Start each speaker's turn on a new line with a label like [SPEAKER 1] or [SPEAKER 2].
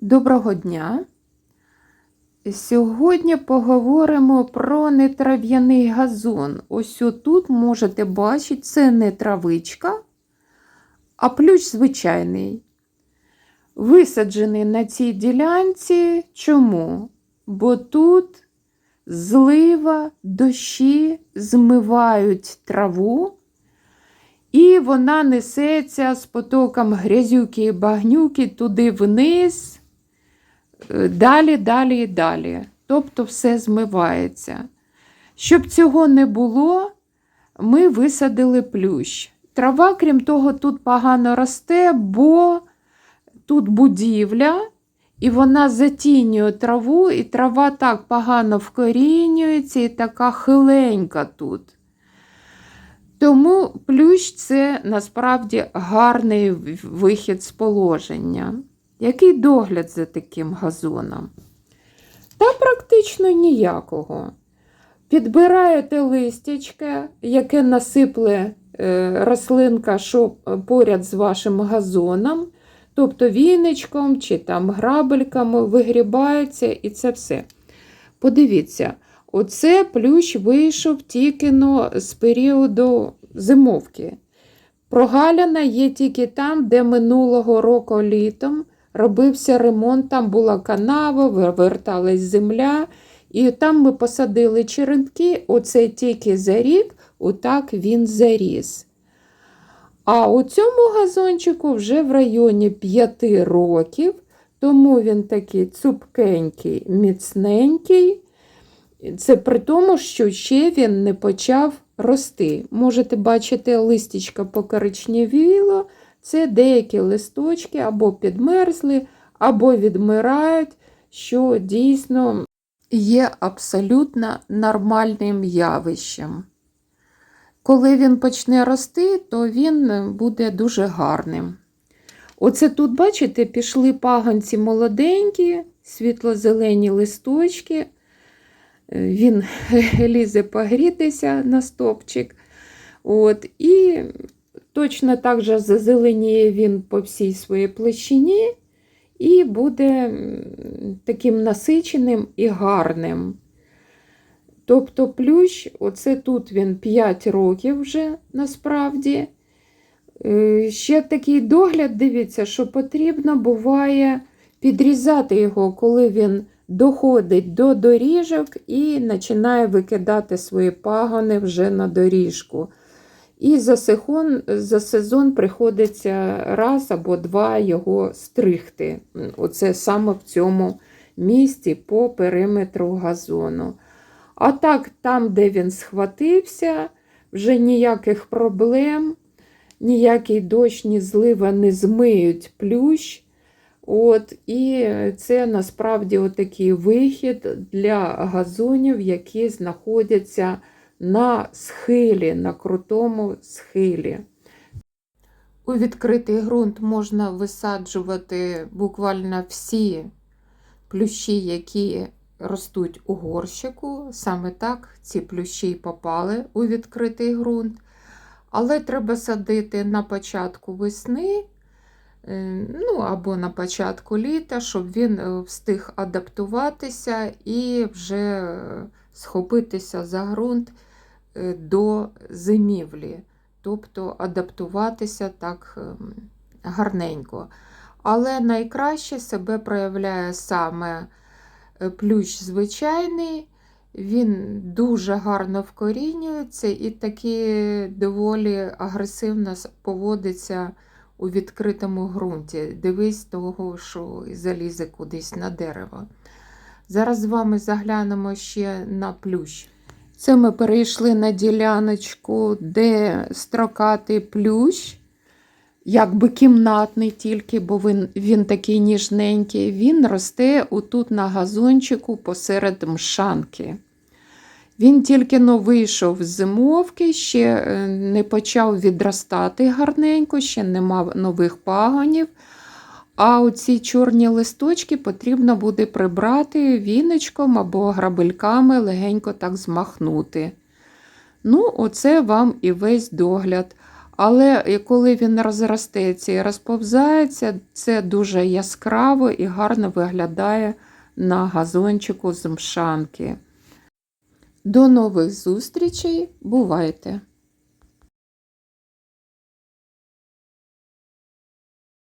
[SPEAKER 1] Доброго дня! Сьогодні поговоримо про нетрав'яний газон. Ось тут можете бачити, це не травичка, а плющ звичайний. Висаджений на цій ділянці. Чому? Бо тут злива, дощі змивають траву, і вона несеться з потоком грязюки і багнюки туди вниз, далі, далі і далі. Тобто все змивається. Щоб цього не було, ми висадили плющ. Трава, крім того, тут погано росте, бо тут будівля, і вона затінює траву, і трава так погано вкорінюється і така хиленька тут. Тому плющ це насправді гарний вихід з положення. Який догляд за таким газоном? Та практично ніякого. Підбираєте листячке, яке насипле е, рослинка, що поряд з вашим газоном, тобто віничком чи там грабельками вигрібається і це все. Подивіться, Оце плющ вийшов тільки но з періоду зимовки. Прогаляна є тільки там, де минулого року літом робився ремонт, там була канава, виверталась земля. І там ми посадили черенки, оце тільки за рік, отак він заріс. А у цьому газончику вже в районі 5 років, тому він такий цупкенький, міцненький. Це при тому, що ще він не почав рости. Можете бачити, листічка покоричневіло, це деякі листочки або підмерзли, або відмирають, що дійсно є абсолютно нормальним явищем. Коли він почне рости, то він буде дуже гарним. Оце тут, бачите, пішли паганці молоденькі, світло-зелені листочки. Він лізе погрітися на стопчик. От, І точно так же зазеленіє він по всій своїй площині і буде таким насиченим і гарним. Тобто плющ, оце тут він 5 років вже насправді. Е, ще такий догляд, дивіться, що потрібно буває підрізати його, коли він доходить до доріжок і починає викидати свої пагони вже на доріжку. І за сезон, за сезон приходиться раз або два його стригти. Оце саме в цьому місці по периметру газону. А так, там, де він схватився, вже ніяких проблем, ніякий дощ, ні злива не змиють плющ. От, І це насправді такий вихід для газонів, які знаходяться на схилі, на крутому схилі. У відкритий ґрунт можна висаджувати буквально всі плющі, які ростуть у горщику. Саме так ці плющі попали у відкритий ґрунт. Але треба садити на початку весни. Е, ну або на початку літа, щоб він е, встиг адаптуватися і вже схопитися за ґрунт до зимівлі, тобто адаптуватися так гарненько. Але найкраще себе проявляє саме плющ звичайний, він дуже гарно вкорінюється і таки доволі агресивно поводиться у відкритому ґрунті. Дивись того, що залізе кудись на дерево. Зараз з вами заглянемо ще на плющ. Це ми перейшли на діляночку, де строкатий плющ, якби кімнатний тільки, бо він він такий ніжненький. Він росте отут на газончику посеред мшанки. Він тільки но вийшов з зимовки, ще е, не почав відростати гарненько, ще не мав нових пагонів. А оці чорні листочки потрібно буде прибрати віночком або грабельками легенько так змахнути. Ну, оце вам і весь догляд. Але коли він розростеться і розповзається, це дуже яскраво і гарно виглядає на газончику з мшанки. До нових зустрічей, бувайте!